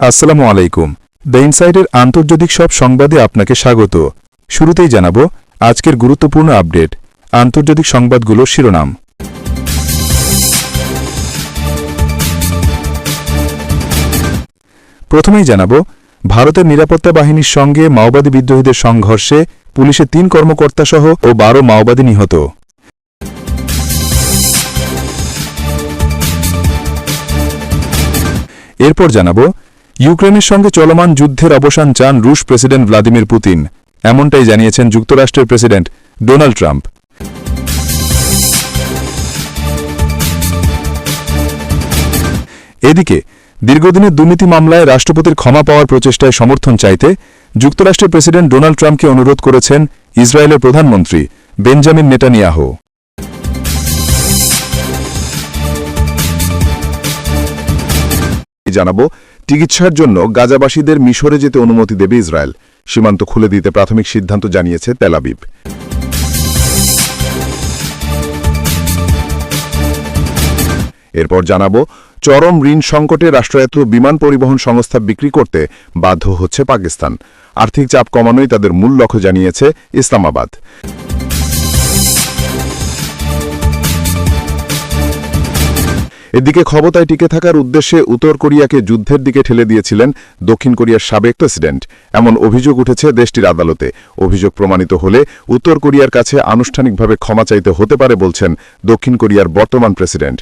আসসালামু আলাইকুম। দ্য ইনসাইডের আন্তর্জাতিক সব সংবাদে আপনাকে স্বাগত। শুরুতেই জানাব আজকের গুরুত্বপূর্ণ আপডেট, আন্তর্জাতিক সংবাদগুলোর শিরোনাম। প্রথমেই জানাব, ভারতের নিরাপত্তা বাহিনীর সঙ্গে মাওবাদী বিদ্রোহীদের সংঘর্ষে পুলিশের তিন কর্মকর্তাসহ ও বারো মাওবাদী নিহত। এরপর জানাব ইউক্রেনের সঙ্গে চলমান যুদ্ধের অবসান চান রুশ প্রেসিডেন্ট ভ্লাদিমির পুতিন। এমনটাই জানিয়েছেন যুক্তরাষ্ট্রের প্রেসিডেন্ট ডোনাল্ড ট্রাম্প। এদিকে, দীর্ঘদিনের দুর্নীতি মামলায় রাষ্ট্রপতির ক্ষমা পাওয়ার প্রচেষ্টায় সমর্থন চাইতে যুক্তরাষ্ট্রের প্রেসিডেন্ট ডোনাল্ড ট্রাম্পকে অনুরোধ করেছেন ইসরায়েলের প্রধানমন্ত্রী বেঞ্জামিন নেটানিয়াহু জানাব চিকিৎসার জন্য গাজাবাসীদের মিশরে যেতে অনুমতি দেবে ইসরায়েল। সীমান্ত খুলে দিতে প্রাথমিক সিদ্ধান্ত জানিয়েছে তেলাবিব এরপর জানাব, চরম ঋণ সংকটে রাষ্ট্রায়ত্ত বিমান পরিবহন সংস্থা বিক্রি করতে বাধ্য হচ্ছে পাকিস্তান। আর্থিক চাপ কমানোই তাদের মূল লক্ষ্য জানিয়েছে ইসলামাবাদ। এদিকে ক্ষমতায় টিকে থাকার উদ্দেশ্যে উত্তর কোরিয়াকে যুদ্ধের দিকে ঠেলে দিয়েছিলেন দক্ষিণ কোরিয়ার সাবেক প্রেসিডেন্ট। এমন অভিযোগ উঠেছে দেশটির আদালতে। অভিযোগ প্রমাণিত হলে উত্তর কোরিয়ার কাছে আনুষ্ঠানিকভাবে ক্ষমা চাইতে হতে পারে বলছেন দক্ষিণ কোরিয়ার বর্তমান প্রেসিডেন্ট।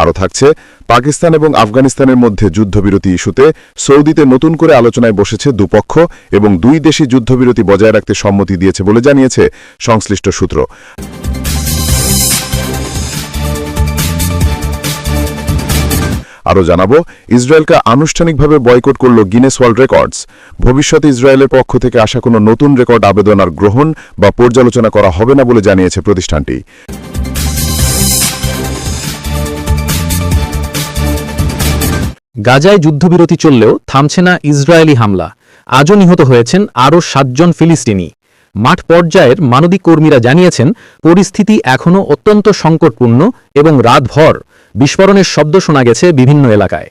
আরও থাকছে পাকিস্তান এবং আফগানিস্তানের মধ্যে যুদ্ধবিরতি ইস্যুতে সৌদিতে নতুন করে আলোচনায় বসেছে দুপক্ষ এবং দুই দেশই যুদ্ধবিরতি বজায় রাখতে সম্মতি দিয়েছে বলে জানিয়েছে সংশ্লিষ্ট সূত্র। আরও জানাব, ইসরায়েলকে আনুষ্ঠানিকভাবে বয়কট করল গিনেস ওয়ার্ল্ড রেকর্ডস। ভবিষ্যতে ইসরায়েলের পক্ষ থেকে আসা কোনো নতুন রেকর্ড আবেদন আর গ্রহণ বা পর্যালোচনা করা হবে না বলে জানিয়েছে প্রতিষ্ঠানটি। গাজায় যুদ্ধবিরতি চললেও থামছে না ইসরায়েলি হামলা। আজও নিহত হয়েছেন আরও সাতজন ফিলিস্তিনি। মাঠ পর্যায়ের মানবিক কর্মীরা জানিয়েছেন, পরিস্থিতি এখনও অত্যন্ত সংকটপূর্ণ এবং রাতভর বিস্ফোরণের শব্দ শোনা গেছে বিভিন্ন এলাকায়।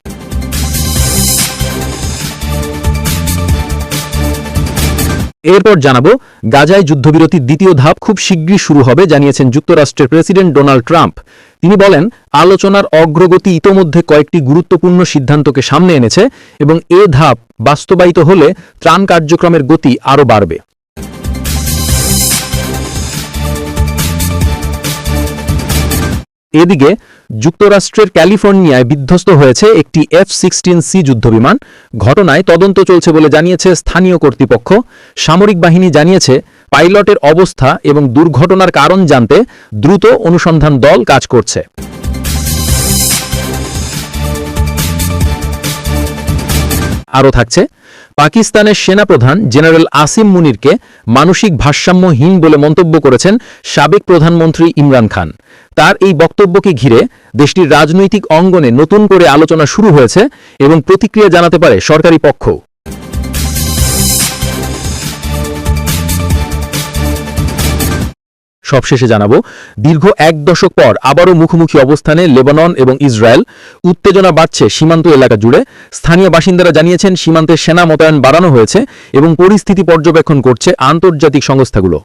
এরপর জানাব, গাজায় যুদ্ধবিরতির দ্বিতীয় ধাপ খুব শীঘ্রই শুরু হবে, জানিয়েছেন যুক্তরাষ্ট্রের প্রেসিডেন্ট ডোনাল্ড ট্রাম্প। তিনি বলেন, আলোচনার অগ্রগতি ইতোমধ্যে কয়েকটি গুরুত্বপূর্ণ সিদ্ধান্তকে সামনে এনেছে এবং এ ধাপ বাস্তবায়িত হলে ত্রাণ কার্যক্রমের গতি আরও বাড়বে। এদিকে যুক্তরাষ্ট্রের ক্যালিফোর্নিয়ায় বিধ্বস্ত হয়েছে একটি এফ সিক্সটিন সি যুদ্ধবিমান। ঘটনায় তদন্ত চলছে বলে জানিয়েছে স্থানীয় কর্তৃপক্ষ। সামরিক বাহিনী জানিয়েছে, পাইলটের অবস্থা এবং দুর্ঘটনার কারণ জানতে দ্রুত অনুসন্ধান দল কাজ করছে। আরও থাকছে, পাকিস্তানের সেনাপ্রধান জেনারেল আসিম মুনিরকে মানসিক ভারসাম্যহীন বলে মন্তব্য করেছেন সাবেক প্রধানমন্ত্রী ইমরান খান। তার এই বক্তব্যকে ঘিরে দেশটির রাজনৈতিক অঙ্গনে নতুন করে আলোচনা শুরু হয়েছে এবং প্রতিক্রিয়া জানাতে পারে সরকারি পক্ষ। সবশেষে জানাব, দীর্ঘ এক দশক পর আবারও মুখোমুখি অবস্থানে লেবানন এবং ইসরায়েল। উত্তেজনা বাড়ছে সীমান্ত এলাকা জুড়ে। স্থানীয় বাসিন্দারা জানিয়েছেন সীমান্তে সেনা মোতায়েন বাড়ানো হয়েছে এবং পরিস্থিতি পর্যবেক্ষণ করছে আন্তর্জাতিক সংস্থাগুলো।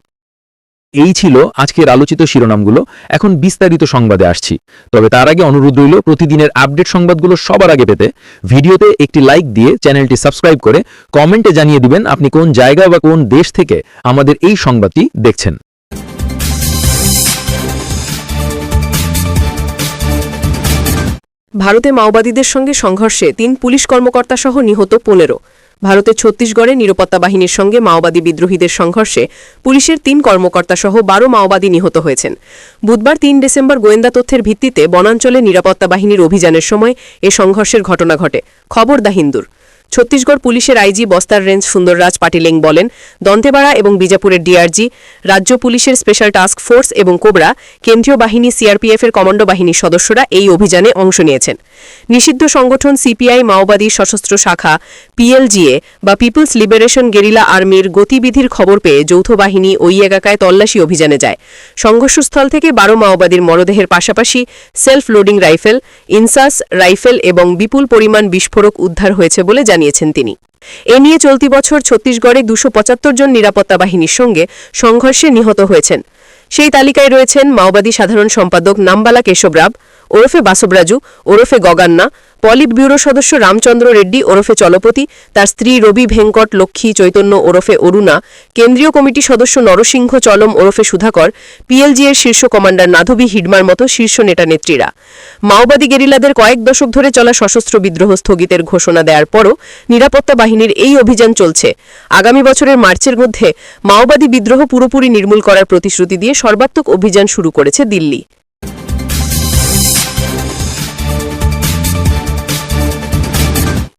এই ছিল আজকের আলোচিত শিরোনামগুলো। এখন বিস্তারিত সংবাদে আসছি। তবে তার আগে অনুরোধ রইল, প্রতিদিনের আপডেট সংবাদগুলো সবার আগে পেতে ভিডিওতে একটি লাইক দিয়ে চ্যানেলটি সাবস্ক্রাইব করে কমেন্টে জানিয়ে দিবেন আপনি কোন জায়গা বা কোন দেশ থেকে আমাদের এই সংবাদটি দেখছেন। ভারতে মাওবাদীদের সঙ্গে সংঘর্ষে তিন পুলিশ কর্মকর্তা সহ নিহত পনেরো। ভারতের ছত্তিশগড়ে নিরাপত্তা বাহিনীর সঙ্গে মাওবাদী বিদ্রোহীদের সংঘর্ষে পুলিশের তিন কর্মকর্তা সহ বারো মাওবাদী নিহত হয়েছেন। বুধবার তিন ডিসেম্বর গোয়েন্দা তথ্যের ভিত্তিতে বনাঞ্চলে নিরাপত্তা বাহিনীর অভিযানের সময় এ সংঘর্ষের ঘটনা ঘটে। খবর দা হিন্দুর ছত্তিশগড় পুলিশের আইজি বস্তার রেঞ্জ সুন্দররাজ পাটিলেং বলেন, দন্তেবাড়া এবং বিজাপুরের ডিআরজি, রাজ্য পুলিশের স্পেশাল টাস্ক ফোর্স এবং কোবরা, কেন্দ্রীয় বাহিনী সিআরপিএফ এর কমান্ডো বাহিনীর সদস্যরা এই অভিযানে অংশ নিয়েছেন। নিষিদ্ধ সংগঠন সিপিআই মাওবাদী সশস্ত্র শাখা, পিএলজিএ বা পিপলস লিবারেশন গেরিলা আর্মির গতিবিধির খবর পেয়ে যৌথ বাহিনী ওই এলাকায় তল্লাশি অভিযানে যায়। সংঘর্ষস্থল থেকে বারো মাওবাদীর মরদেহের পাশাপাশি self loading rifle, INSAS rifle এবং বিপুল পরিমাণ বিস্ফোরক উদ্ধার হয়েছে বলে জানিয়েছেন তিনি। এ নিয়ে চলতি বছর ছত্তিশগড়ে দুশো জন নিরাপত্তা বাহিনীর সঙ্গে সংঘর্ষে নিহত হয়েছেন। সেই তালিকায় রয়েছেন মাওবাদী সাধারণ সম্পাদক নাম্বালা কেশবরাব ওরফে বাসবরাজু, ওরফে গগান্না পলিট ব্যুরো সদস্য রামচন্দ্র রেড্ডি ওরফে চলপতি, তার স্ত্রী রবি ভেঙ্কট, লক্ষ্মী চৈতন্য ওরফে অরুণা, কেন্দ্রীয় কমিটি সদস্য নরসিংহ চলম ওরফে সুধাকর পিএলজি এর শীর্ষ কমান্ডার নাধবী হিডমার মতো শীর্ষ নেতা নেত্রীরা। মাওবাদী গেরিলাদের কয়েক দশক ধরে চলা সশস্ত্র বিদ্রোহ স্থগিতের ঘোষণা দেওয়ার পরও নিরাপত্তা বাহিনীর এই অভিযান চলছে। আগামী বছরের মার্চের মধ্যে মাওবাদী বিদ্রোহ পুরোপুরি নির্মূল করার প্রতিশ্রুতি দিয়ে সর্বাত্মক অভিযান শুরু করেছে দিল্লি।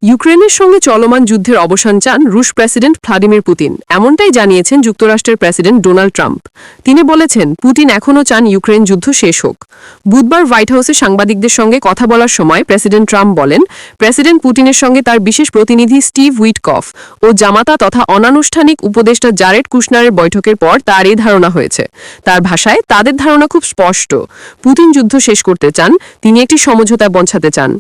ইউক্রেনের সঙ্গে চলমান যুদ্ধের অবসান চান রুশ প্রেসিডেন্ট ভ্লাদিমির পুতিন। এমনটাই জানিয়েছেন যুক্তরাষ্ট্রের প্রেসিডেন্ট ডোনাল্ড ট্রাম্প। তিনি বলেছেন, পুতিন এখনও চান ইউক্রেন যুদ্ধ শেষ হোক। বুধবার হোয়াইট হাউসে সাংবাদিকদের সঙ্গে কথা বলার সময় প্রেসিডেন্ট ট্রাম্প বলেন, প্রেসিডেন্ট পুতিনের সঙ্গে তার বিশেষ প্রতিনিধি স্টিভ উইটকফ ও জামাতা তথা অনানুষ্ঠানিক উপদেষ্টা জারেড কুশনারের বৈঠকের পর তার এই ধারণা হয়েছে। তার ভাষায়, তাদের ধারণা খুব স্পষ্ট। পুতিন যুদ্ধ শেষ করতে চান, তিনি একটি সমঝোতা পৌঁছাতে চান।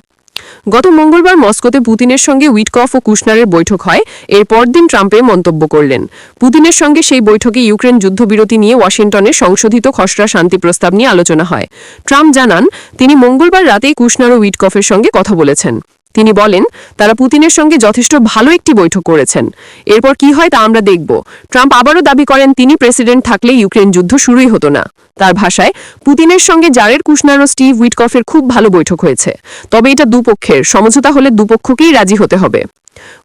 গত মঙ্গলবার মস্কোতে পুতিনের সঙ্গে উইটকফ ও কুশনারের বৈঠক হয়। এর পরদিন ট্রাম্পে মন্তব্য করলেন। পুতিনের সঙ্গে সেই বৈঠকে ইউক্রেন যুদ্ধবিরতি নিয়ে ওয়াশিংটনে সংশোধিত খসড়া শান্তি প্রস্তাব নিয়ে আলোচনা হয়। ট্রাম্প জানান, তিনি মঙ্গলবার রাতেই কুশনার ও উইটকফের সঙ্গে কথা বলেছেন। তিনি বলেন, তারা পুতিনের সঙ্গে যথেষ্ট ভালো একটি বৈঠক করেছেন। এরপর কি হয় তা আমরা দেখব। ট্রাম্প আবারও দাবি করেন, তিনি প্রেসিডেন্ট থাকলে ইউক্রেন যুদ্ধ শুরুই হতো না। তার ভাষায়, পুতিনের সঙ্গে জারের কুশনার ও স্টিভ উইটকফের খুব ভালো বৈঠক হয়েছে। তবে এটা দুপক্ষের, সমঝোতা হলে দুপক্ষকেই রাজি হতে হবে।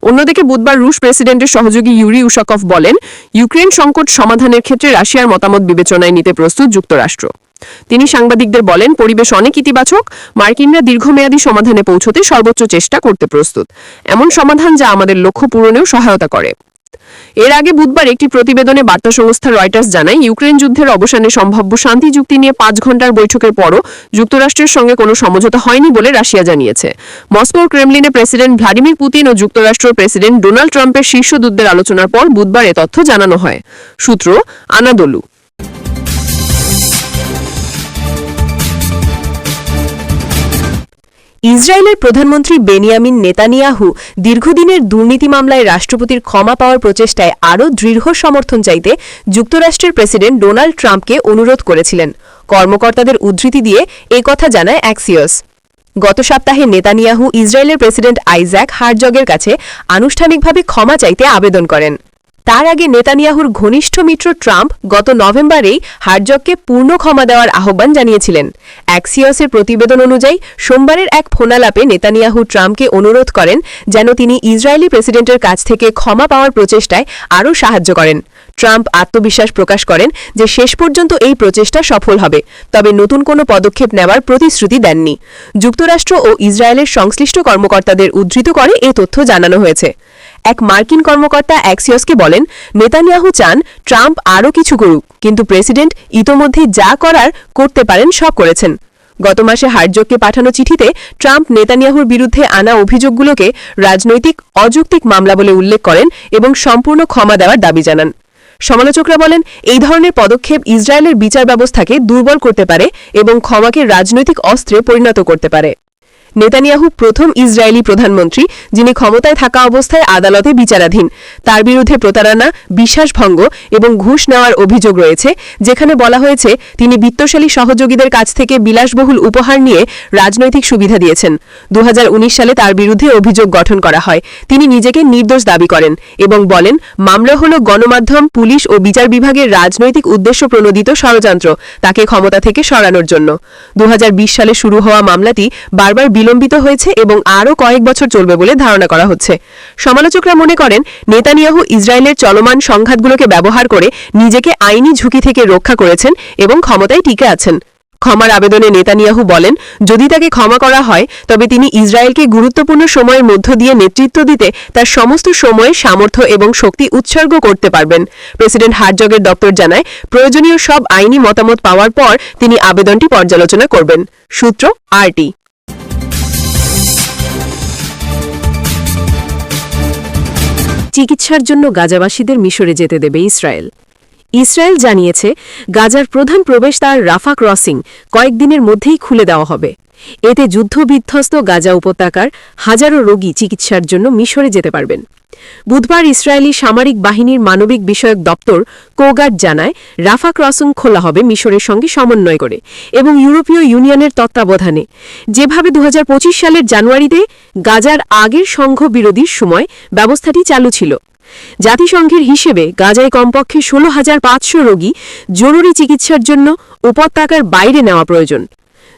অন্যদিকে বুধবার রুশ প্রেসিডেন্টের সহযোগী ইউরি উশাকভ বলেন, ইউক্রেন সংকট সমাধানের ক্ষেত্রে রাশিয়ার মতামত বিবেচনায় নিতে প্রস্তুত যুক্তরাষ্ট্র। তিনি সাংবাদিকদের বলেন, পরিবেশ অনেক ইতিবাচক, মার্কিনরা দীর্ঘমেয়াদী সমাধানে পৌঁছতে সর্বোচ্চ চেষ্টা করতে প্রস্তুত। এমন সমাধান যা আমাদের লক্ষ্য পূরণেও সহায়তা করে। এর আগে বুধবার একটি প্রতিবেদনে বার্তা সংস্থা রয়টার্স জানায় ইউক্রেন যুদ্ধের অবসানে সম্ভাব্য শান্তি চুক্তি নিয়ে পাঁচ ঘণ্টার বৈঠকের পরও যুক্তরাষ্ট্রের সঙ্গে কোনো সমঝোতা হয়নি বলে রাশিয়া জানিয়েছে। মস্কোর ক্রেমলিনে প্রেসিডেন্ট ভ্লাদিমির পুতিন ও যুক্তরাষ্ট্রের প্রেসিডেন্ট ডোনাল্ড ট্রাম্পের শীর্ষ দূতদের আলোচনার পর বুধবার এ তথ্য জানানো হয়। সূত্র আনাদোলু। ইসরায়েলের প্রধানমন্ত্রী বেনিয়ামিন নেতানিয়াহু দীর্ঘদিনের দুর্নীতি মামলায় রাষ্ট্রপতির ক্ষমা পাওয়ার প্রচেষ্টায় আরও দৃঢ় সমর্থন চাইতে যুক্তরাষ্ট্রের প্রেসিডেন্ট ডোনাল্ড ট্রাম্পকে অনুরোধ করেছিলেন। কর্মকর্তাদের উদ্ধৃতি দিয়ে এ কথা জানায় অ্যাক্সিয়স। গত সপ্তাহে নেতানিয়াহু ইসরায়েলের প্রেসিডেন্ট আইজ্যাক হারজগের কাছে আনুষ্ঠানিকভাবে ক্ষমা চাইতে আবেদন করেন। তার আগে নেতানিয়াহুর ঘনিষ্ঠ মিত্র ট্রাম্প গত নভেম্বরেই হারজগকে পূর্ণ ক্ষমা দেওয়ার আহ্বান জানিয়েছিলেন। অ্যাক্সিয়সের প্রতিবেদন অনুযায়ী সোমবারের এক ফোনালাপে নেতানিয়াহু ট্রাম্পকে অনুরোধ করেন যেন তিনি ইসরায়েলি প্রেসিডেন্টের কাছ থেকে ক্ষমা পাওয়ার প্রচেষ্টায় আরও সাহায্য করেন। ট্রাম্প আত্মবিশ্বাস প্রকাশ করেন যে শেষ পর্যন্ত এই প্রচেষ্টা সফল হবে, তবে নতুন কোনো পদক্ষেপ নেওয়ার প্রতিশ্রুতি দেননি। যুক্তরাষ্ট্র ও ইসরায়েলের সংশ্লিষ্ট কর্মকর্তাদের উদ্ধৃত করে এ তথ্য জানানো হয়েছে। এক মার্কিন কর্মকর্তা অ্যাক্সিয়সকে বলেন, নেতানিয়াহু চান ট্রাম্প আরও কিছু করুক, কিন্তু প্রেসিডেন্ট ইতোমধ্যেই যা করার করতে পারেন সব করেছেন। গত মাসে হার্জককে পাঠানো চিঠিতে ট্রাম্প নেতানিয়াহুর বিরুদ্ধে আনা অভিযোগগুলোকে রাজনৈতিক অযৌক্তিক মামলা বলে উল্লেখ করেন এবং সম্পূর্ণ ক্ষমা দেওয়ার দাবি জানান। সমালোচকরা বলেন, এই ধরনের পদক্ষেপ ইসরায়েলের বিচার ব্যবস্থাকে দুর্বল করতে পারে এবং ক্ষমাকে রাজনৈতিক অস্ত্রে পরিণত করতে পারে। নেতানিয়াহু প্রথম ইসরায়েলি প্রধানমন্ত্রী, যিনি ক্ষমতায় থাকা অবস্থায় আদালতে বিচারাধীন। তার বিরুদ্ধে প্রতারণা, বিশ্বাসভঙ্গ এবং ঘুষ নেওয়ার অভিযোগ রয়েছে, যেখানে বলা হয়েছে, তিনি বিত্তশালী সহযোগীদের কাছ থেকে বিলাসবহুল উপহার নিয়ে রাজনৈতিক সুবিধা দিয়েছেন। দু হাজার উনিশ সালে তার বিরুদ্ধে অভিযোগ গঠন করা হয়। তিনি নিজেকে নির্দোষ দাবি করেন এবং বলেন, মামলা হল গণমাধ্যম, পুলিশ ও বিচার বিভাগের রাজনৈতিক উদ্দেশ্য প্রণোদিত ষড়যন্ত্র, তাকে ক্ষমতা থেকে সরানোর জন্য। দু হাজার বিশ সালে শুরু হওয়া মামলাটি বারবার বিলম্বিত হয়েছে এবং আরও কয়েক বছর চলবে বলে ধারণা করা হচ্ছে। সমালোচকরা মনে করেন, নেতানিয়াহু ইসরায়েলের চলমান সংঘাতগুলোকে ব্যবহার করে নিজেকে আইনি ঝুঁকি থেকে রক্ষা করেছেন এবং ক্ষমতায় টিকে আছেন। ক্ষমার আবেদনে নেতানিয়াহু বলেন, যদি তাকে ক্ষমা করা হয়, তবে তিনি ইসরায়েলকে গুরুত্বপূর্ণ সময়ের মধ্য দিয়ে নেতৃত্ব দিতে তার সমস্ত সময়, সামর্থ্য এবং শক্তি উৎসর্গ করতে পারবেন। প্রেসিডেন্ট হার্জগের দপ্তর জানায়, প্রয়োজনীয় সব আইনি মতামত পাওয়ার পর তিনি আবেদনটি পর্যালোচনা করবেন। সূত্র আরটি। চিকিৎসার জন্য গাজাবাসীদের মিশরে যেতে দেবে ইসরায়েল। ইসরায়েল জানিয়েছে, গাজার প্রধান প্রবেশদ্বার রাফা ক্রসিং কয়েকদিনের মধ্যেই খুলে দেওয়া হবে। এতে যুদ্ধবিধ্বস্ত গাজা উপত্যকার হাজারো রোগী চিকিৎসার জন্য মিশরে যেতে পারবেন। বুধবার ইসরায়েলি সামরিক বাহিনীর মানবিক বিষয়ক দপ্তর কোগার্ড জানায়, রাফা ক্রসিং খোলা হবে মিশরের সঙ্গে সমন্বয় করে এবং ইউরোপীয় ইউনিয়নের তত্ত্বাবধানে। যেভাবে দু হাজার পঁচিশ সালের জানুয়ারিতে গাজার আগের সংঘ বিরোধীর সময় ব্যবস্থাটি চালু ছিল, জাতিসংঘের হিসেবে গাজায় কমপক্ষে ষোলো হাজার পাঁচশো রোগী জরুরি চিকিৎসার জন্য উপত্যকার বাইরে নেওয়া প্রয়োজন।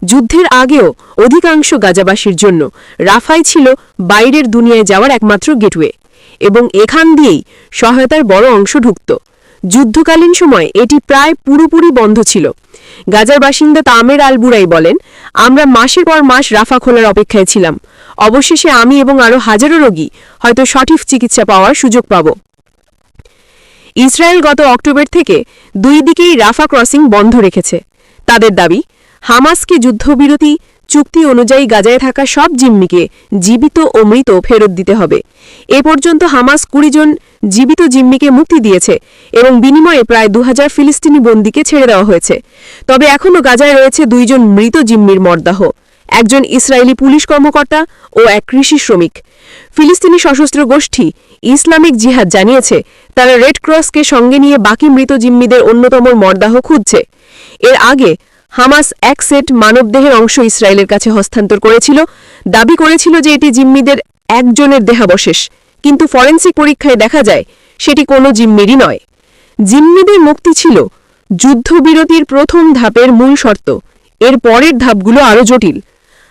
যুদ্ধের আগেও অধিকাংশ গাজাবাসীর জন্য রাফাই ছিল বাইরের দুনিয়ায় যাওয়ার একমাত্র গেটওয়ে এবং এখান দিয়েই সহায়তার বড় অংশ ঢুকত। যুদ্ধকালীন সময় এটি প্রায় পুরোপুরি বন্ধ ছিল। গাজার বাসিন্দা তামের আল বুরাই বলেন, আমরা মাসের পর মাস রাফা খোলার অপেক্ষায় ছিলাম। অবশেষে আমি এবং আরও হাজারো রোগী হয়তো সঠিক চিকিৎসা পাওয়ার সুযোগ পাব। ইসরায়েল গত অক্টোবর থেকে দুই দিকেই রাফা ক্রসিং বন্ধ রেখেছে। তাদের দাবি হামাসকে যুদ্ধবিরতি চুক্তি অনুযায়ী গাজায় থাকা সব জিম্মিকে জীবিত ও মৃত ফেরত দিতে হবে। এ পর্যন্ত হামাস কুড়ি জন জীবিত জিম্মিকে মুক্তি দিয়েছে এবং বিনিময়ে প্রায় দু ফিলিস্তিনি বন্দীকে ছেড়ে দেওয়া হয়েছে। তবে এখনও গাজায় রয়েছে দুইজন মৃত জিম্মির মরদাহ, একজন ইসরায়েলি পুলিশ কর্মকর্তা ও এক কৃষি শ্রমিক। ফিলিস্তিনি সশস্ত্র গোষ্ঠী ইসলামিক জিহাদ জানিয়েছে, তারা রেড ক্রসকে সঙ্গে নিয়ে বাকি মৃত জিম্মিদের অন্যতম মরদাহ খুঁজছে। এর আগে হামাস এক সেট মানবদেহের অংশ ইসরায়েলের কাছে হস্তান্তর করেছিল। দাবি করেছিল যে এটি জিম্মিদের একজনের দেহাবশেষ। কিন্তু ফরেন্সিক পরীক্ষায় দেখা যায়, সেটি কোনো জিম্মিরই নয়। জিম্মিদের মুক্তি ছিল যুদ্ধবিরতির প্রথম ধাপের মূল শর্ত। এর পরের ধাপগুলো আরও জটিল।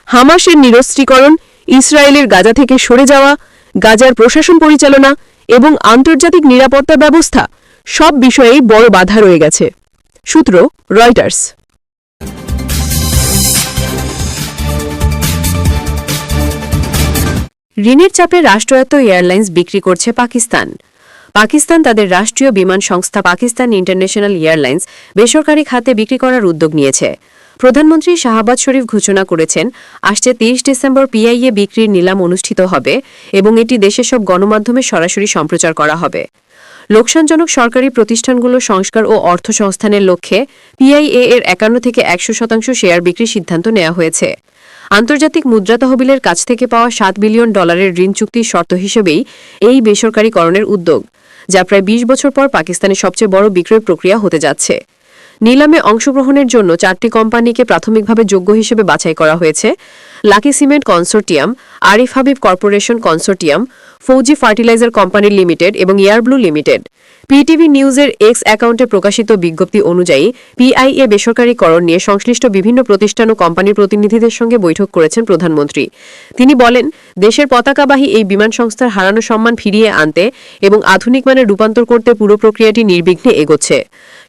হামাসের নিরস্ত্রীকরণ, ইসরায়েলের গাজা থেকে সরে যাওয়া, গাজার প্রশাসন পরিচালনা এবং আন্তর্জাতিক নিরাপত্তা ব্যবস্থা সব বিষয়েই বড় বাধা রয়ে গেছে। সূত্র রয়টার্স। ঋণের চাপে রাষ্ট্রায়ত্ত এয়ারলাইন্স বিক্রি করছে পাকিস্তান। পাকিস্তান তাদের রাষ্ট্রীয় বিমান সংস্থা পাকিস্তান ইন্টারন্যাশনাল এয়ারলাইন্স বেসরকারি খাতে বিক্রি করার উদ্যোগ নিয়েছে। প্রধানমন্ত্রী শাহবাজ শরীফ ঘোষণা করেছেন, আসছে তিরিশ ডিসেম্বর পিআইএ বিক্রির নিলাম অনুষ্ঠিত হবে এবং এটি দেশের সব গণমাধ্যমে সরাসরি সম্প্রচার করা হবে। লোকসানজনক সরকারি প্রতিষ্ঠানগুলো সংস্কার ও অর্থ সংস্থানের লক্ষ্যে পিআইএ এর একান্ন থেকে একশো শতাংশ শেয়ার বিক্রির সিদ্ধান্ত নেওয়া হয়েছে। আন্তর্জাতিক মুদ্রা তহবিলের কাছ থেকে পাওয়া সাত বিলিয়ন ডলারের ঋণ চুক্তির শর্ত হিসেবেই এই বেসরকারীকরণের উদ্যোগ, যা প্রায় ২০ বছর পর পাকিস্তানের সবচেয়ে বড় বিক্রয় প্রক্রিয়া হতে যাচ্ছে। নিলামে অংশগ্রহণের জন্য চারটি কোম্পানিকে প্রাথমিকভাবে যোগ্য হিসেবে বাছাই করা হয়েছে। Lucky Cement consortium, Arif Habib corporation consortium Fauji fertiliser company limited এবং এয়ারব্লু লিমিটেড। পিটিভি নিউজের এক্স অ্যাকাউন্টে প্রকাশিত বিজ্ঞপ্তি অনুযায়ী পিআইএ বেসরকারীকরণ নিয়ে সংশ্লিষ্ট বিভিন্ন প্রতিষ্ঠান ও কোম্পানির প্রতিনিধিদের সঙ্গে বৈঠক করেছেন প্রধানমন্ত্রী। তিনি বলেন দেশের পতাকাবাহী এই বিমান সংস্থার হারানো সম্মান ফিরিয়ে আনতে এবং আধুনিক মানে রূপান্তর করতে পুরো প্রক্রিয়াটি নির্বিঘ্নে এগোচ্ছে।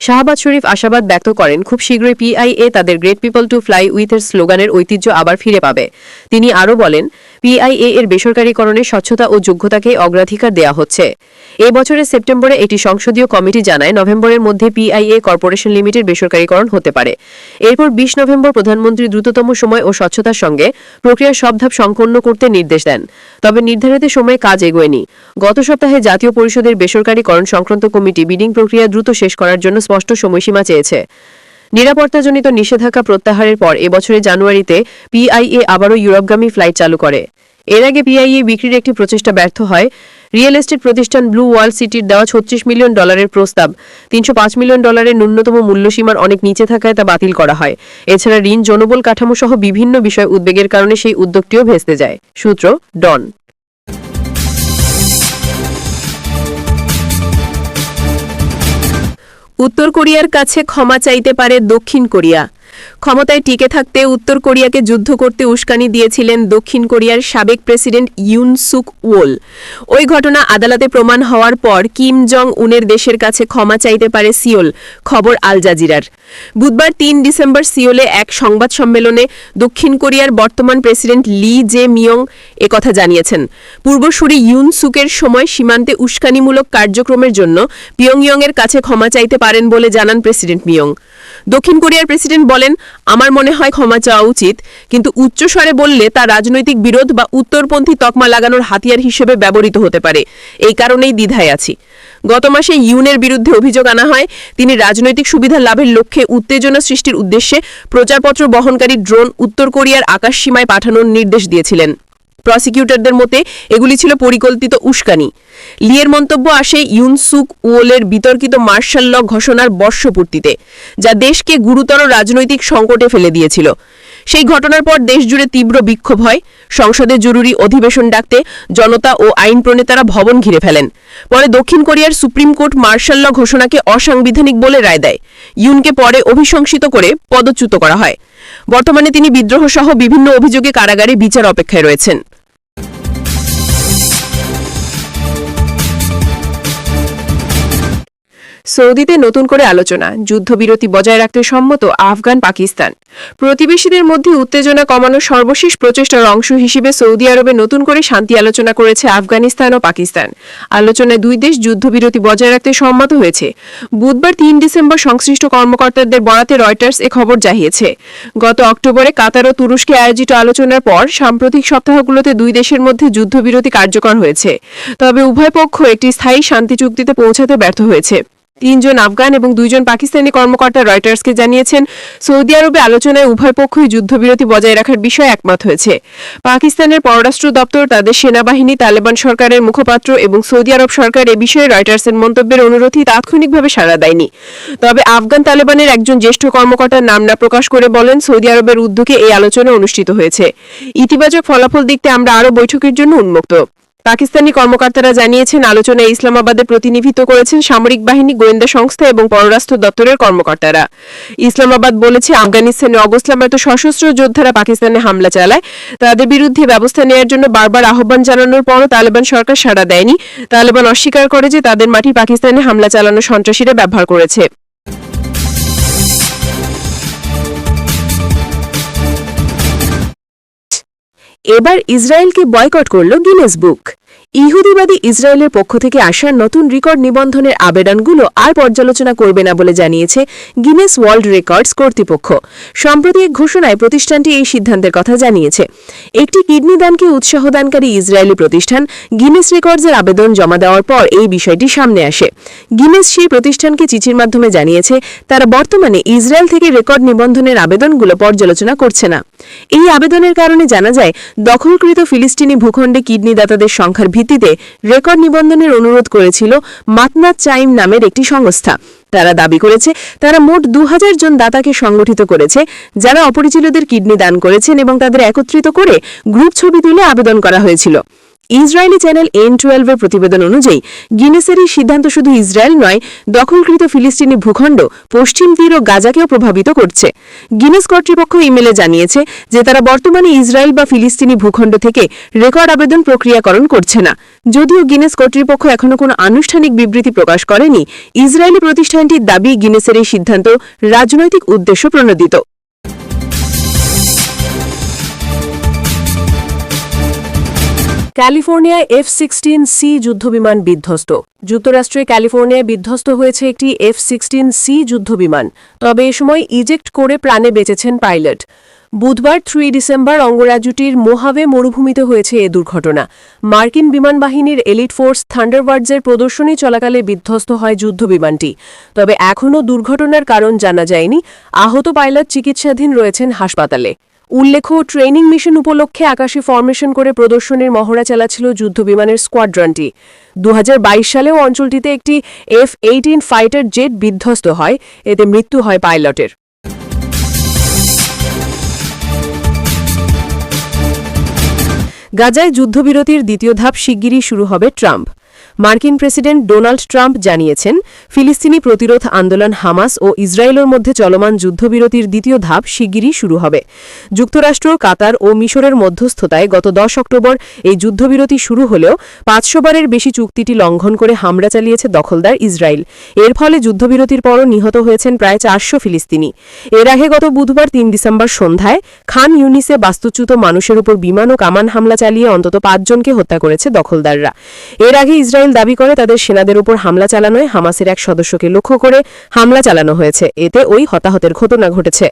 শাহবাজ শরীফ আশাবাদ ব্যক্ত করেন, খুব শীঘ্রই পিআইএ তাদের great people to fly with এর স্লোগানের ঐতিহ্য আবার ফিরে পাবে। তিনি আরও বলেন পিআইএ এর বেসরকারীকরণে স্বচ্ছতা ও যোগ্যতাকে অগ্রাধিকার দেওয়া হচ্ছে। এই বছরের সেপ্টেম্বরে একটি সংসদীয় কমিটি জানায়, নভেম্বরের মধ্যে পিআইএ কর্পোরেশন লিমিটেড বেসরকারীকরণ হতে পারে। এরপর বিশ নভেম্বর প্রধানমন্ত্রী দ্রুততম সময় ও স্বচ্ছতার সঙ্গে প্রক্রিয়ার সব ধাপ সম্পন্ন করতে নির্দেশ দেন। তবে নির্ধারিত সময়ে কাজ এগোয়নি। গত সপ্তাহে জাতীয় পরিষদের বেসরকারীকরণ সংক্রান্ত কমিটি বিডিং প্রক্রিয়া দ্রুত শেষ করার জন্য স্পষ্ট সময়সীমা চেয়েছে। নিরাপত্তাজনিত নিষেধাজ্ঞা প্রত্যাহারের পর এবছরের জানুয়ারিতে পিআইএ আবারও ইউরোপগামী ফ্লাইট চালু করে। এর আগে পিআইএ বিক্রির একটি প্রচেষ্টা ব্যর্থ হয়। রিয়েল এস্টেট প্রতিষ্ঠান ব্লু ওয়াল সিটির দেওয়া ছত্রিশ মিলিয়ন ডলারের প্রস্তাব। তিনশো পাঁচ মিলিয়ন ডলারের ন্যূনতম মূল্যসীমার অনেক নিচে থাকায় তা বাতিল করা হয়। এছাড়া ঋণ, জনবল কাঠামো সহ বিভিন্ন বিষয় উদ্বেগের কারণে সেই উদ্যোগটিও ভেস্তে যায়। সূত্র ডন। উত্তর কোরিয়ার কাছে ক্ষমা চাইতে পারে দক্ষিণ কোরিয়া। ক্ষমতায় টিকে থাকতে উত্তর কোরিয়াকে যুদ্ধ করতে উস্কানি দিয়েছিলেন দক্ষিণ কোরিয়ার সাবেক প্রেসিডেন্ট ইউন সুক ওল। ওই ঘটনা আদালতে প্রমাণ হওয়ার পর কিম জং উনের দেশের কাছে ক্ষমা চাইতে পারে সিওল, খবর আল জাজিরার। বুধবার তিন ডিসেম্বর সিওলে এক সংবাদ সম্মেলনে দক্ষিণ কোরিয়ার বর্তমান প্রেসিডেন্ট লি জে মিয়ং একথা জানিয়েছেন। পূর্বসূরি ইউন সুকের সময় সীমান্তে উস্কানিমূলক কার্যক্রমের জন্য পিয়ংইয়ংয়ের কাছে ক্ষমা চাইতে পারেন বলে জানান প্রেসিডেন্ট মিয়ং। দক্ষিণ কোরিয়ার প্রেসিডেন্ট বলেন আমার মনে হয় ক্ষমা চাওয়া উচিত, কিন্তু উচ্চস্বরে বললে তা রাজনৈতিক বিরোধ বা উত্তরপন্থী তকমা লাগানোর হাতিয়ার হিসেবে ব্যবহৃত হতে পারে। এই কারণেই দ্বিধায় আছি। গত মাসে ইউনের বিরুদ্ধে অভিযোগ আনা হয়, তিনি রাজনৈতিক সুবিধা লাভের লক্ষ্যে উত্তেজনা সৃষ্টির উদ্দেশ্যে প্রচারপত্র বহনকারী ড্রোন উত্তর কোরিয়ার আকাশসীমায় পাঠানোর নির্দেশ দিয়েছিলেন। প্রসিকিউটরদের মতে এগুলি ছিল পরিকল্পিত উস্কানি। লিয়ের মন্তব্য আসে ইউনসুক উওলের বিতর্কিত মার্শাল ল ঘোষণার বর্ষপূর্তিতে, যা দেশকে গুরুতর রাজনৈতিক সংকটে ফেলে দিয়েছিল। সেই ঘটনার পর দেশজুড়ে তীব্র বিক্ষোভ হয়। সংসদে জরুরি অধিবেশন ডাকতে জনতা ও আইন প্রণেতারা ভবন ঘিরে ফেলেন। পরে দক্ষিণ কোরিয়ার সুপ্রিম কোর্ট মার্শাল ল ঘোষণাকে অসাংবিধানিক বলে রায় দেয়। ইউনকে পরে অভিশংসিত করে পদচ্যুত করা হয়। বর্তমানে তিনি বিদ্রোহ সহ বিভিন্ন অভিযোগে কারাগারে বিচার অপেক্ষায় রয়েছেন। সৌদিতে নতুন করে আলোচনা, যুদ্ধবিরতি বজায় রাখতে সম্মত আফগান পাকিস্তান। প্রতিবেশীদের মধ্যে উত্তেজনা কমানোর সর্বশেষ প্রচেষ্টার অংশ হিসেবে সৌদি আরবে নতুন করে শান্তি আলোচনা করেছে আফগানিস্তান ও পাকিস্তান। আলোচনায় দুই দেশ যুদ্ধবিরতি বজায় রাখতে সম্মত হয়েছে। বুধবার তিন ডিসেম্বর সংশ্লিষ্ট কর্মকর্তাদের বরাতে রয়টার্স এ খবর জাহিয়েছে গত অক্টোবরে কাতার ও তুরস্কে আয়োজিত আলোচনার পর সাম্প্রতিক সপ্তাহগুলোতে দুই দেশের মধ্যে যুদ্ধবিরতি কার্যকর হয়েছে। তবে উভয় পক্ষ একটি স্থায়ী শান্তি চুক্তিতে পৌঁছাতে ব্যর্থ হয়েছে। তিনজন আফগান এবং দুইজন পাকিস্তানি কর্মকর্তা রয়টার্সকে জানিয়েছেন, সৌদি আরবে আলোচনায় উভয় পক্ষই যুদ্ধবিরতি বজায় রাখার বিষয়ে একমত হয়েছে। পাকিস্তানের পররাষ্ট্র দপ্তর, তাদের সেনাবাহিনী, তালেবান সরকারের মুখপাত্র এবং সৌদি আরব সরকার এ বিষয়ে রয়টার্সের মন্তব্যের অনুরোধই তাৎক্ষণিকভাবে সাড়া দেয়নি। তবে আফগান তালেবানের একজন জ্যেষ্ঠ কর্মকর্তার নাম না প্রকাশ করে বলেন, সৌদি আরবের উদ্যোগে এই আলোচনা অনুষ্ঠিত হয়েছে। ইতিবাচক ফলাফল দেখতে আমরা আরও বৈঠকের জন্য উন্মুক্ত। পাকিস্তানি কর্মকর্তারা জানিয়েছেন, আলোচনায় ইসলামাবাদে প্রতিনিধিত্ব করেছেন সামরিক বাহিনী, গোয়েন্দা সংস্থা এবং পররাষ্ট্র দপ্তরের কর্মকর্তারা। ইসলামাবাদ বলেছে আফগানিস্তানে অগস্লামায়িত সশস্ত্র যোদ্ধারা পাকিস্তানে হামলা চালায়। তাদের বিরুদ্ধে ব্যবস্থা নেওয়ার জন্য বারবার আহ্বান জানানোর পরও তালেবান সরকার সাড়া দেয়নি। তালেবান অস্বীকার করে যে তাদের মাটি পাকিস্তানে হামলা চালানো সন্ত্রাসীরা ব্যবহার করেছে। এবার ইসরায়েলকে বয়কট করল গিনেস বুক। ইহুদিবাদী ইসরায়েলের পক্ষ থেকে আসা নতুন রেকর্ড নিবন্ধনের আবেদনগুলো আর পর্যালোচনা করবে না বলে জানিয়েছে গিনেস ওয়ার্ল্ড রেকর্ডস কর্তৃপক্ষ। সম্প্রতি এক ঘোষণায় প্রতিষ্ঠানটি এই সিদ্ধান্তের কথা জানিয়েছে। একটি কিডনি দানকে উৎসাহদানকারী ইসরায়েলি প্রতিষ্ঠান গিনেস রেকর্ডসের আবেদন জমা দেওয়ার পর এই বিষয়টি সামনে আসে। গিনেস সেই প্রতিষ্ঠানকে চিঠির মাধ্যমে জানিয়েছে, তারা বর্তমানে ইসরায়েল থেকে রেকর্ড নিবন্ধনের আবেদনগুলো পর্যালোচনা করছে না। এই আবেদনের কারণে জানা যায়, দখলকৃত ফিলিস্তিনি ভূখণ্ডে কিডনি দাতাদের সংখ্যার ভিত্তিতে রেকর্ড নিবন্ধনের অনুরোধ করেছিল মাতনা চাইম নামের একটি সংস্থা। তারা দাবি করেছে, তারা মোট দু হাজার জন দাতাকে সংগঠিত করেছে, যারা অপরিচিতদের কিডনি দান করেছেন এবং তাদের একত্রিত করে গ্রুপ ছবি তুলে আবেদন করা হয়েছিল। ইসরায়েলি চ্যানেল এন টুয়েলভের প্রতিবেদন অনুযায়ী গিনেসের এই সিদ্ধান্ত শুধু ইসরায়েল নয়, দখলকৃত ফিলিস্তিনি ভূখণ্ড পশ্চিম তীর ও গাজাকেও প্রভাবিত করছে। গিনেস কর্তৃপক্ষ ইমেলে জানিয়েছে যে তারা বর্তমানে ইসরায়েল বা ফিলিস্তিনি ভূখণ্ড থেকে রেকর্ড আবেদন প্রক্রিয়াকরণ করছে না। যদিও গিনেস কর্তৃপক্ষ এখনও কোনো আনুষ্ঠানিক বিবৃতি প্রকাশ করেনি, ইসরায়েলি প্রতিষ্ঠানটির দাবি গিনেসের এই সিদ্ধান্ত রাজনৈতিক উদ্দেশ্য প্রণোদিত। ক্যালিফোর্নিয়ায় এফ সিক্সটিন সি যুদ্ধবিমান বিধ্বস্ত। যুক্তরাষ্ট্রে ক্যালিফোর্নিয়ায় বিধ্বস্ত হয়েছে একটি এফ সিক্সটিন সি যুদ্ধবিমান, তবে এ সময় ইজেক্ট করে প্রাণে বেঁচেছেন পাইলট। বুধবার থ্রি ডিসেম্বর অঙ্গরাজ্যটির মোহাভে মরুভূমিতে হয়েছে এ দুর্ঘটনা। মার্কিন বিমান বাহিনীর এলিট ফোর্স থান্ডারবার্ডসের প্রদর্শনী চলাকালে বিধ্বস্ত হয় যুদ্ধবিমানটি, তবে এখনও দুর্ঘটনার কারণ জানা যায়নি। আহত পাইলট চিকিৎসাধীন রয়েছেন হাসপাতালে। উল্লেখ্য, ট্রেনিং মিশন উপলক্ষে আকাশে ফরমেশন করে প্রদর্শনীর মহড়া চালাচ্ছিল যুদ্ধবিমানের স্কোয়াড্রনটি। দু হাজার বাইশ সালেও অঞ্চলটিতে একটি এফ এইটিন ফাইটার জেট বিধ্বস্ত হয়, এতে মৃত্যু হয় পাইলটের। গাজায় যুদ্ধবিরতির দ্বিতীয় ধাপ শিগগিরই শুরু হবে ট্রাম্প। মার্কিন প্রেসিডেন্ট ডোনাল্ড ট্রাম্প জানিয়েছেন, ফিলিস্তিনি প্রতিরোধ আন্দোলন হামাস ও ইসরায়েলের মধ্যে চলমান যুদ্ধবিরতির দ্বিতীয় ধাপ শিগগিরই শুরু হবে। যুক্তরাষ্ট্র, কাতার ও মিশরের মধ্যস্থতায় গত দশ অক্টোবর এই যুদ্ধবিরতি শুরু হলেও পাঁচশো বারের বেশি চুক্তিটি লঙ্ঘন করে হামলা চালিয়েছে দখলদার ইসরায়েল। এর ফলে যুদ্ধবিরতির পরও নিহত হয়েছেন প্রায় চারশো ফিলিস্তিনি। এর আগে গত বুধবার তিন ডিসেম্বর সন্ধ্যায় খান ইউনিসে বাস্তুচ্যুত মানুষের উপর বিমান ও কামান হামলা চালিয়ে অন্তত পাঁচজনকে হত্যা করেছে দখলদাররা। এর আগে ইসরায়েল দাবি করে তাদের সেনাদের উপর হামলা চালানোয় হামাসের এক সদস্যকে লক্ষ্য করে হামলা চালানো হয়েছে। এতে ওই হতাহতের ঘটনা ঘটেছে।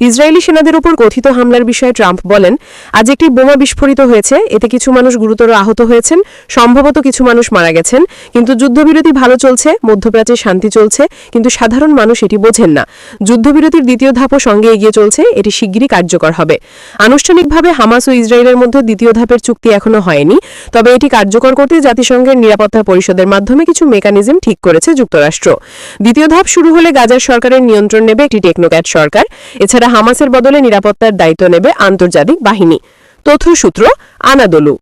ইসরায়েলি সেনাদের উপর কথিত হামলার বিষয়ে ট্রাম্প বলেন, আজ একটি বোমা বিস্ফোরিত হয়েছে। এতে কিছু মানুষ গুরুতর আহত হয়েছেন। সম্ভবত কিছু মানুষ মারা গেছেন। কিন্তু যুদ্ধবিরতি ভালো চলছে, মধ্যপ্রাচ্যে শান্তি চলছে। কিন্তু সাধারণ মানুষ এটি বোঝেন না। যুদ্ধবিরতির দ্বিতীয় ধাপও সঙ্গে এগিয়ে চলছে। এটি শিগগিরই কার্যকর হবে। আনুষ্ঠানিকভাবে হামাস ও ইসরায়েলের মধ্যে দ্বিতীয় ধাপের চুক্তি এখনও হয়নি। তবে এটি কার্যকর করতে জাতিসংঘের নিরাপত্তা পরিষদের মাধ্যমে কিছু মেকানিজম ঠিক করেছে যুক্তরাষ্ট্র। দ্বিতীয় ধাপ শুরু হলে গাজার সরকারের নিয়ন্ত্রণ নেবে একটি টেকনোক্যাট সরকার। এছাড়া হামাসের বদলে নিরাপত্তার দায়িত্ব নেবে আন্তর্জাতিক বাহিনী। তথ্যসূত্র আনাদলু।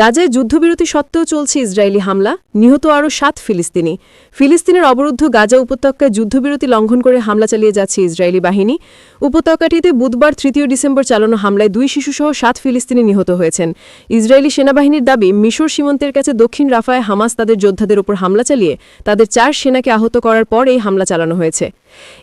গাজায় যুদ্ধবিরতি সত্ত্বেও চলছে ইসরায়েলি হামলা। নিহত আরও সাত ফিলিস্তিনি। ফিলিস্তিনের অবরুদ্ধ গাজা উপত্যকায় যুদ্ধবিরতি লঙ্ঘন করে হামলা চালিয়ে যাচ্ছে ইসরায়েলি বাহিনী। উপত্যকাটিতে বুধবার তৃতীয় ডিসেম্বর চালানো হামলায় দুই শিশুসহ সাত ফিলিস্তিনি নিহত হয়েছেন। ইসরায়েলি সেনাবাহিনীর দাবি, মিশর সীমান্তের কাছে দক্ষিণ রাফায় হামাস তাদের যোদ্ধাদের উপর হামলা চালিয়ে তাদের চার সেনাকে আহত করার পর এই হামলা চালানো হয়েছে।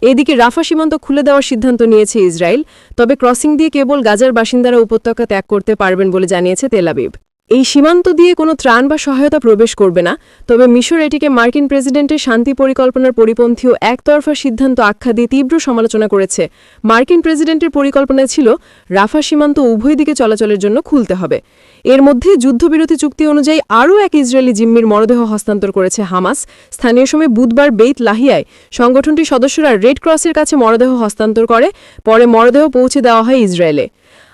এদিকে রাফা সীমান্ত খুলে দেওয়ার সিদ্ধান্ত নিয়েছে ইসরায়েল, তবে ক্রসিং দিয়ে কেবল গাজার বাসিন্দারা উপত্যকা ত্যাগ করতে পারবেন বলে জানিয়েছে তেলাবিব এই সীমান্ত দিয়ে কোনো ত্রাণ বা সহায়তা প্রবেশ করবে না, তবে মিশর এটিকে মার্কিন প্রেসিডেন্টের শান্তি পরিকল্পনার পরিপন্থী ও একতরফা সিদ্ধান্ত আখ্যা দিয়ে তীব্র সমালোচনা করেছে। মার্কিন প্রেসিডেন্টের পরিকল্পনা ছিল, রাফা সীমান্ত উভয় দিকে চলাচলের জন্য খুলতে হবে। এর মধ্যে যুদ্ধবিরতি চুক্তি অনুযায়ী আরও এক ইসরায়েলি জিম্মির মরদেহ হস্তান্তর করেছে হামাস। স্থানীয় সময় বুধবার বেইত লাহিয়ায় সংগঠনটির সদস্যরা রেড ক্রসের কাছে মরদেহ হস্তান্তর করে, পরে মরদেহ পৌঁছে দেওয়া হয় ইসরায়েলে।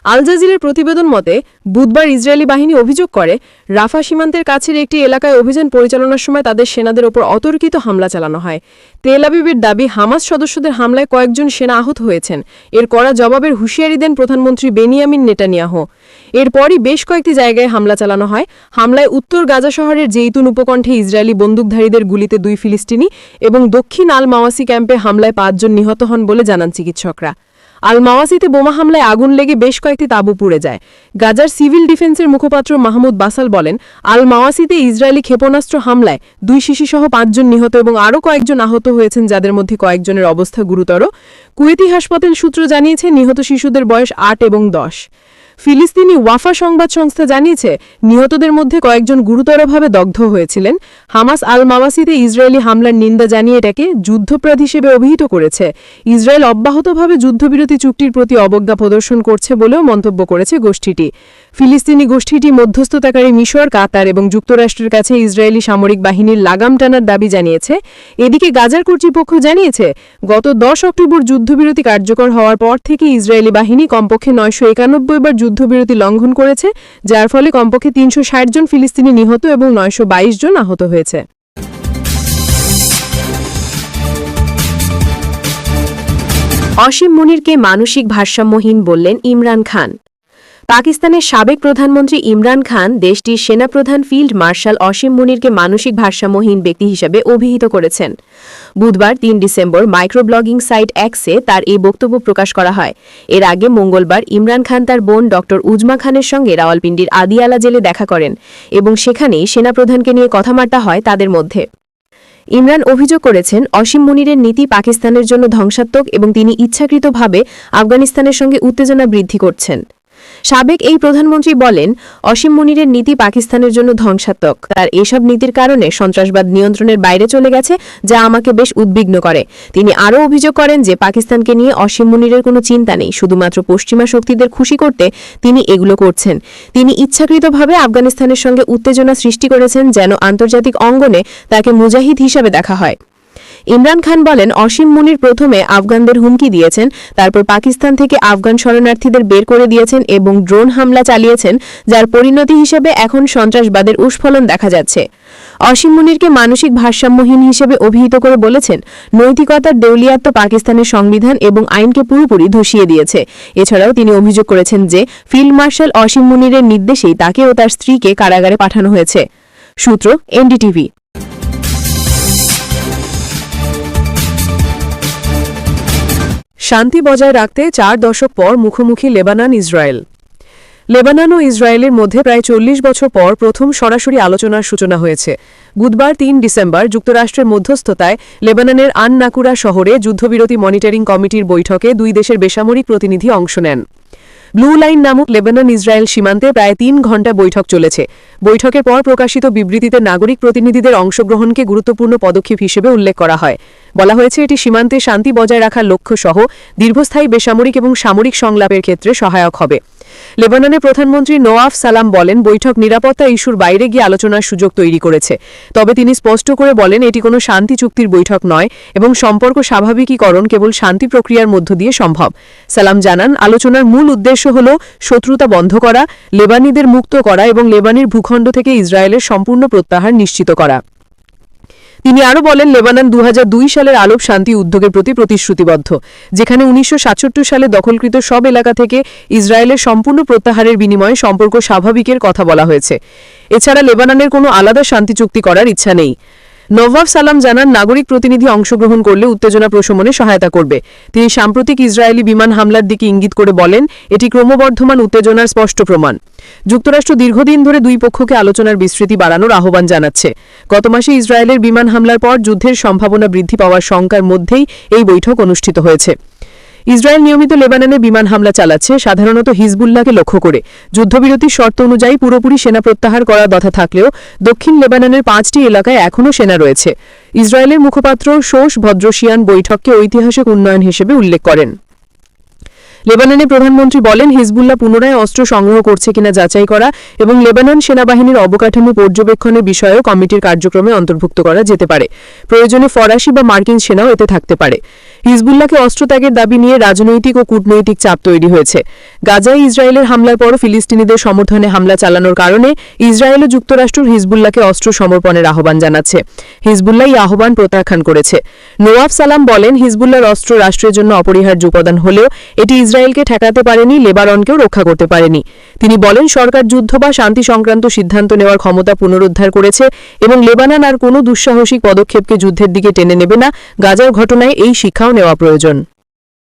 আল জাজিরের প্রতিবেদন মতে, বুধবার ইসরায়েলি বাহিনী অভিযোগ করে, রাফা সীমান্তের কাছের একটি এলাকায় অভিযান পরিচালনার সময় তাদের সেনাদের ওপর অতর্কিত হামলা চালানো হয়। তেল আবিবের দাবি, হামাস সদস্যদের হামলায় কয়েকজন সেনা আহত হয়েছেন। এর কড়া জবাবের হুঁশিয়ারি দেন প্রধানমন্ত্রী বেনিয়ামিন নেটানিয়াহ এরপরই বেশ কয়েকটি জায়গায় হামলা চালানো হয়। হামলায় উত্তর গাজা শহরের জেইতুন উপকণ্ঠে ইসরায়েলি বন্দুকধারীদের গুলিতে দুই ফিলিস্তিনি এবং দক্ষিণ আল মাওয়াসি ক্যাম্পে হামলায় পাঁচজন নিহত হন বলে জানান চিকিৎসকরা। আল মাওয়াসিতে বোমা হামলায় আগুন লেগে বেশ কয়েকটি তাঁবু পুড়ে যায়। গাজার সিভিল ডিফেন্সের মুখপাত্র মাহমুদ বাসাল বলেন আল মাওয়াসিতে ইসরায়েলি ক্ষেপণাস্ত্র হামলায় দুই শিশুসহ পাঁচজন নিহত এবং আরও কয়েকজন আহত হয়েছেন, যাদের মধ্যে কয়েকজনের অবস্থা গুরুতর। কুয়েতি হাসপাতাল সূত্র জানিয়েছে, নিহত শিশুদের বয়স আট এবং দশ। ফিলিস্তিনি ওয়াফা সংবাদ সংস্থা জানিয়েছে, নিহতদের মধ্যে কয়েকজন গুরুতরভাবে দগ্ধ হয়েছিলেন। হামাস আল মাওয়াসিতে ইসরায়েলি হামলার নিন্দা জানিয়ে এটাকে যুদ্ধপ্রাধ হিসেবে অভিহিত করেছে। ইসরায়েল অব্যাহতভাবে যুদ্ধবিরতি চুক্তির প্রতি অবজ্ঞা প্রদর্শন করছে বলেও মন্তব্য করেছে গোষ্ঠীটি। ফিলিস্তিনি গোষ্ঠীটি মধ্যস্থতাকারী মিশর, কাতার এবং যুক্তরাষ্ট্রের কাছে ইসরায়েলি সামরিক বাহিনীর লাগাম টানার দাবি জানিয়েছে। এদিকে গাজার কর্তৃপক্ষ জানিয়েছে, গত দশ অক্টোবর যুদ্ধবিরতি কার্যকর হওয়ার পর থেকে ইসরায়েলি বাহিনী কমপক্ষে নয়শো একানব্বই বার যুদ্ধবিরতি লঙ্ঘন করেছে, যার ফলে কমপক্ষে তিনশো ষাট জন ফিলিস্তিনি নিহত এবং নয়শ বাইশ জন আহত হয়েছে। অসীম মনিরকে মানসিক ভারসাম্যহীন বললেন ইমরান খান। পাকিস্তানের সাবেক প্রধানমন্ত্রী ইমরান খান দেশটির সেনাপ্রধান ফিল্ড মার্শাল অসীম মুনিরকে মানসিক ভারসাম্যহীন ব্যক্তি হিসেবে অভিহিত করেছেন। বুধবার তিন ডিসেম্বর মাইক্রোব্লগিং সাইট এক্সে তার এই বক্তব্য প্রকাশ করা হয়। এর আগে মঙ্গলবার ইমরান খান তার বোন ড. উজমা খানের সঙ্গে রাওয়ালপিন্ডির আদিয়ালা জেলে দেখা করেন এবং সেখানেই সেনাপ্রধানকে নিয়ে কথাবার্তা হয় তাদের মধ্যে। ইমরান অভিযোগ করেছেন, অসীম মুনিরের নীতি পাকিস্তানের জন্য ধ্বংসাত্মক এবং তিনি ইচ্ছাকৃতভাবে আফগানিস্তানের সঙ্গে উত্তেজনা বৃদ্ধি করছেন। সাবেক এই প্রধানমন্ত্রী বলেন, অসীম মুনিরের নীতি পাকিস্তানের জন্য ধ্বংসাত্মক। তার এসব নীতির কারণে সন্ত্রাসবাদ নিয়ন্ত্রণের বাইরে চলে গেছে, যা আমাকে বেশ উদ্বিগ্ন করে। তিনি আরও অভিযোগ করেন যে, পাকিস্তানকে নিয়ে অসীম মুনিরের কোনো চিন্তা নেই, শুধুমাত্র পশ্চিমা শক্তিদের খুশি করতে তিনি এগুলো করছেন। তিনি ইচ্ছাকৃতভাবে আফগানিস্তানের সঙ্গে উত্তেজনা সৃষ্টি করেছেন, যেন আন্তর্জাতিক অঙ্গনে তাকে মুজাহিদ হিসাবে দেখা হয়। ইমরান খান বলেন, অসীম মুনির প্রথমে আফগানদের হুমকি দিয়েছেন, তারপর পাকিস্তান থেকে আফগান শরণার্থীদের বের করে দিয়েছেন এবং ড্রোন হামলা চালিয়েছেন, যার পরিণতি হিসেবে এখন সন্ত্রাসবাদের উস্ফলন দেখা যাচ্ছে। অসীম মুনিরকে মানসিক ভারসাম্যহীন হিসেবে অভিহিত করে বলেছেন, নৈতিকতার দেউলিয়াত্ম পাকিস্তানের সংবিধান এবং আইনকে পুরোপুরি ধসিয়ে দিয়েছে। এছাড়াও তিনি অভিযোগ করেছেন যে, ফিল্ড মার্শাল অসীম মুনিরের নির্দেশেই তাকে ও তার স্ত্রীকে কারাগারে পাঠানো হয়েছে। সূত্র, এনডিটিভি। শান্তি বজায় রাখতে চার দশক পর মুখোমুখি লেবানান, ইসরায়েল। লেবানন ও ইসরায়েলের মধ্যে প্রায় চল্লিশ বছর পর প্রথম সরাসরি আলোচনার সূচনা হয়েছে। বুধবার তিন ডিসেম্বর যুক্তরাষ্ট্রের মধ্যস্থতায় লেবাননের আন নাকুরা শহরে যুদ্ধবিরতি মনিটরিং কমিটির বৈঠকে দুই দেশের বেসামরিক প্রতিনিধি অংশ নেন। ব্লু লাইন নামক লেবানন ইসরায়েল সীমান্তে প্রায় তিন ঘণ্টা বৈঠক চলেছে। বৈঠকের পর প্রকাশিত বিবৃতিতে নাগরিক প্রতিনিধিদের অংশগ্রহণকে গুরুত্বপূর্ণ পদক্ষেপ হিসেবে উল্লেখ করা হয়। বলা হয়েছে, এটি সীমান্তে শান্তি বজায় রাখার লক্ষ্য সহ দীর্ঘস্থায়ী বেসামরিক এবং সামরিক সংলাপের ক্ষেত্রে সহায়ক হবে। লেবাননের প্রধানমন্ত্রী নোয়াফ সালাম বলেন, বৈঠক নিরাপত্তা ইস্যুর বাইরে গিয়ে আলোচনার সুযোগ তৈরি করেছে। তবে তিনি স্পষ্ট করে বলেন, এটি কোনো শান্তি চুক্তির বৈঠক নয় এবং সম্পর্ক স্বাভাবিকীকরণ কেবল শান্তি প্রক্রিয়ার মধ্য দিয়ে সম্ভব। সালাম জানান, আলোচনার মূল উদ্দেশ্য হল শত্রুতা বন্ধ করা, লেবানিদের মুক্ত করা এবং লেবানির ভূখণ্ড থেকে ইসরায়েলের সম্পূর্ণ প্রত্যাহার নিশ্চিত করা। তিনি আরও বলেন, লেবানন দু হাজার দুই সালের আলোপ শান্তি উদ্যোগের প্রতি প্রতিশ্রুতিবদ্ধ, যেখানে উনিশশো সাতষট্টি সালে দখলকৃত সব এলাকা থেকে ইসরায়েলের সম্পূর্ণ প্রত্যাহারের বিনিময়ে সম্পর্ক স্বাভাবিকের কথা বলা হয়েছে। এছাড়া লেবাননের কোনো আলাদা শান্তি চুক্তি করার ইচ্ছা নেই। নওয়াব সালাম জানান, নাগরিক প্রতিনিধি অংশগ্রহণ করলে উত্তেজনা প্রশমনে সহায়তা করবে। তিনি সাম্প্রতিক ইসরায়েলি বিমান হামলার দিকে ইঙ্গিত করে বলেন, এটি ক্রমবর্ধমান উত্তেজনার স্পষ্ট প্রমাণ। যুক্তরাষ্ট্র দীর্ঘদিন ধরে দুই পক্ষকে আলোচনার বিস্তৃতি বাড়ানোর আহ্বান জানাচ্ছে। গত মাসে ইসরায়েলের বিমান হামলার পর যুদ্ধের সম্ভাবনা বৃদ্ধি পাওয়ার শঙ্কার মধ্যেই এই বৈঠক অনুষ্ঠিত হয়েছে। ইসরায়েল নিয়মিত লেবাননে বিমান হামলা চালাচ্ছে, সাধারণত হিজবুল্লাহকে লক্ষ্য করে। যুদ্ধবিরতির শর্ত অনুযায়ী পুরোপুরি সেনা প্রত্যাহার করার কথা থাকলেও দক্ষিণ লেবাননের পাঁচটি এলাকায় এখনও সেনা রয়েছে। ইসরায়েলের মুখপাত্র শোষ ভদ্রশিয়ান বৈঠককে ঐতিহাসিক উন্নয়ন হিসেবে উল্লেখ করেন। লেবাননের প্রধানমন্ত্রী বলেন, হিজবুল্লাহ পুনরায় অস্ত্র সংগ্রহ করছে কিনা যাচাই করা এবং লেবানন সেনাবাহিনীর অবকাঠামো পর্যবেক্ষণের বিষয়েও কমিটির কার্যক্রমে অন্তর্ভুক্ত করা যেতে পারে। প্রয়োজনে ফরাসি বা মার্কিন সেনাও এতে থাকতে পারে। হিজবুল্লাহকে অস্ত্র ত্যাগের দাবি নিয়ে রাজনৈতিক ও কূটনৈতিক চাপ তৈরি হয়েছে। গাজায় ইসরায়েলের হামলার পর ফিলিস্তিনিদের সমর্থনে হামলা চালানোর কারণে ইসরায়েল ও যুক্তরাষ্ট্র হিজবুল্লাহকে অস্ত্র সমর্পণের আহ্বান জানাচ্ছে। হিজবুল্লাহ এই আহ্বান প্রত্যাখ্যান করেছে। নোয়াব সালাম বলেন, হিজবুল্লাহর অস্ত্র রাষ্ট্রের জন্য অপরিহার্য উপাদান হলেও এটি ইসরায়েলকে ঠেকাতে পারেনি, লেবাননকেও রক্ষা করতে পারেনি। তিনি বলেন, সরকার যুদ্ধ বা শান্তি সংক্রান্ত সিদ্ধান্ত নেওয়ার ক্ষমতা পুনরুদ্ধার করেছে এবং লেবানন আর কোনো দুঃসাহসিক পদক্ষেপকে যুদ্ধের দিকে টেনে নেবে না। গাজার ঘটনায় এই শিক্ষাও নেওয়া প্রয়োজন।